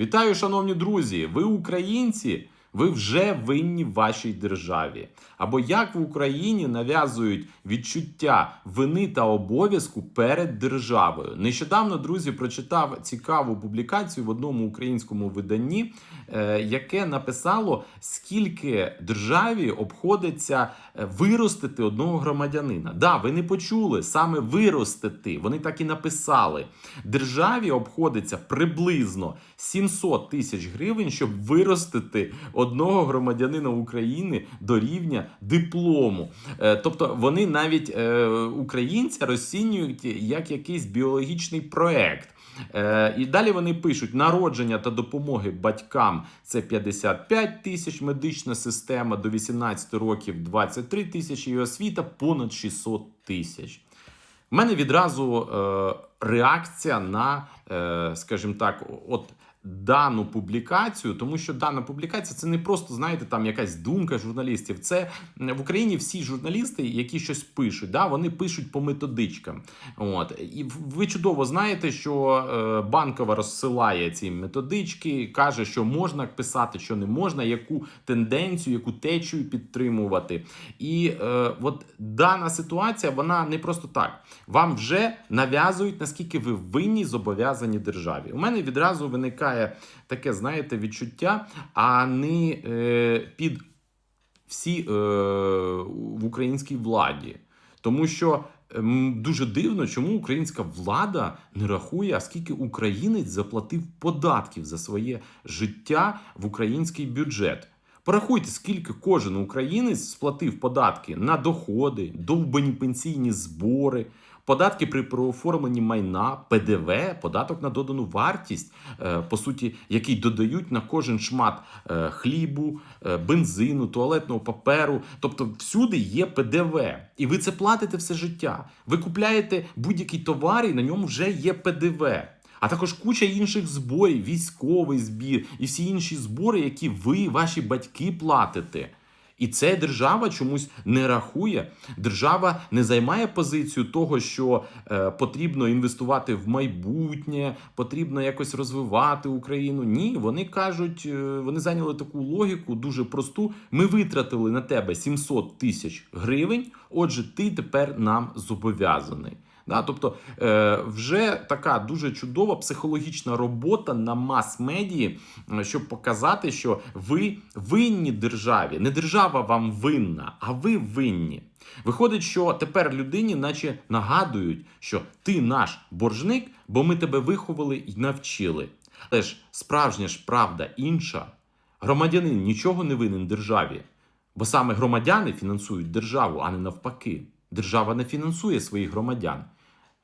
Вітаю, шановні друзі! Ви українці, ви вже винні в вашій державі. Або як в Україні нав'язують відчуття вини та обов'язку перед державою. Нещодавно, друзі, прочитав цікаву публікацію в одному українському виданні, е, яке написало, скільки державі обходиться е, виростити одного громадянина. Да, ви не почули саме виростити. Вони так і написали. Державі обходиться приблизно 700 тисяч гривень, щоб виростити одного громадянина України до рівня диплому. Е, Тобто вони навіть е, українця розцінюють як якийсь біологічний проект. Е, І далі вони пишуть: народження та допомоги батькам це 55 тисяч, медична система до 18 років 23 тисячі і освіта понад 600 тисяч. У мене відразу реакція на, е, скажімо так, от дану публікацію, тому що дана публікація це не просто, знаєте, там якась думка журналістів. Це в Україні всі журналісти, які щось пишуть, да, вони пишуть по методичкам. От і ви чудово знаєте, що е, банкова розсилає ці методички, каже, що можна писати, що не можна, яку тенденцію, яку течію підтримувати. І е, от дана ситуація, вона не просто так. Вам вже нав'язують, наскільки ви винні зобов'язані державі. У мене відразу виникає таке, знаєте, відчуття, а не е, під всі е, в українській владі. Тому що ем, дуже дивно, чому українська влада не рахує, а скільки українець заплатив податків за своє життя в український бюджет. Порахуйте, скільки кожен українець сплатив податки на доходи, довбані пенсійні збори, податки при переоформленні майна, ПДВ, податок на додану вартість, е, по суті, який додають на кожен шмат е, хлібу, е, бензину, туалетного паперу. Тобто всюди є ПДВ, і ви це платите все життя. Ви купляєте будь-який товар, і на ньому вже є ПДВ. А також куча інших зборів, військовий збір і всі інші збори, які ви, ваші батьки платите. І це держава чомусь не рахує. Держава не займає позицію того, що е, потрібно інвестувати в майбутнє, потрібно якось розвивати Україну. Ні, вони кажуть, е, вони зайняли таку логіку дуже просту. Ми витратили на тебе 700 тисяч гривень. Отже, ти тепер нам зобов'язаний. Да, тобто е, вже така дуже чудова психологічна робота на мас-медії, е, щоб показати, що ви винні державі. Не держава вам винна, а ви винні. Виходить, що тепер людині, наче нагадують, що ти наш боржник, бо ми тебе виховали і навчили. Але ж справжня ж правда інша. Громадянин нічого не винен державі, бо саме громадяни фінансують державу, а не навпаки. Держава не фінансує своїх громадян.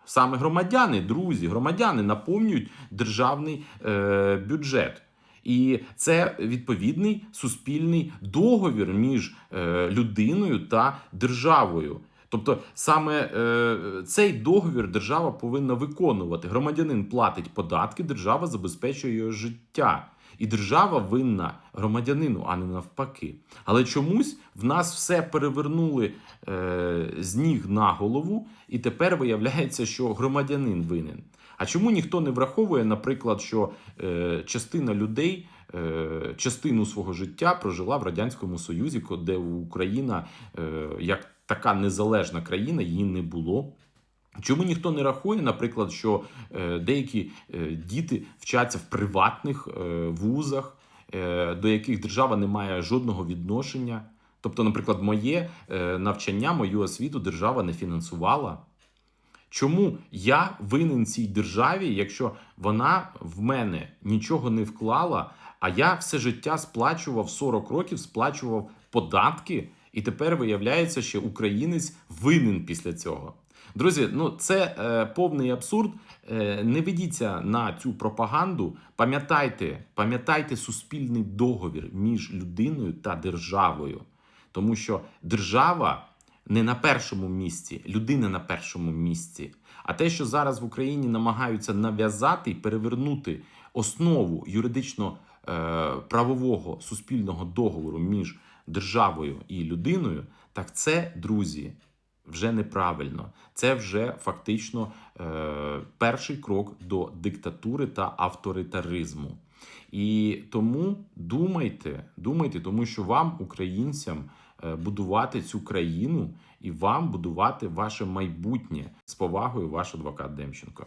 Саме громадяни, друзі, громадяни наповнюють державний е, бюджет. І це відповідний суспільний договір між е, людиною та державою. Тобто саме е, цей договір держава повинна виконувати. Громадянин платить податки, держава забезпечує його життя. І держава винна громадянину, а не навпаки. Але чомусь в нас все перевернули е, з ніг на голову, і тепер виявляється, що громадянин винен. А чому ніхто не враховує, наприклад, що е, частина людей е, частину свого життя прожила в радянському Союзі, де Україна е, як така незалежна країна її не було. Чому ніхто не рахує, наприклад, що е, деякі е, діти вчаться в приватних е, вузах, до яких держава не має жодного відношення? Тобто, наприклад, моє навчання, мою освіту держава не фінансувала. Чому я винен цій державі, якщо вона в мене нічого не вклала, а я все життя сплачував 40 років, сплачував податки, і тепер виявляється, що українець винен після цього. Друзі, ну це е, повний абсурд. Е, не ведіться на цю пропаганду. Пам'ятайте, пам'ятайте суспільний договір між людиною та державою, тому що держава не на першому місці, людина на першому місці. А те, що зараз в Україні намагаються нав'язати і перевернути основу юридично е, суспільного договору між державою і людиною, так це, друзі, вже неправильно. Це вже фактично е, перший крок до диктатури та авторитаризму. І тому думайте, думайте, тому що вам, українцям, е, будувати цю країну і вам будувати ваше майбутнє з повагою, ваш адвокат Демченко.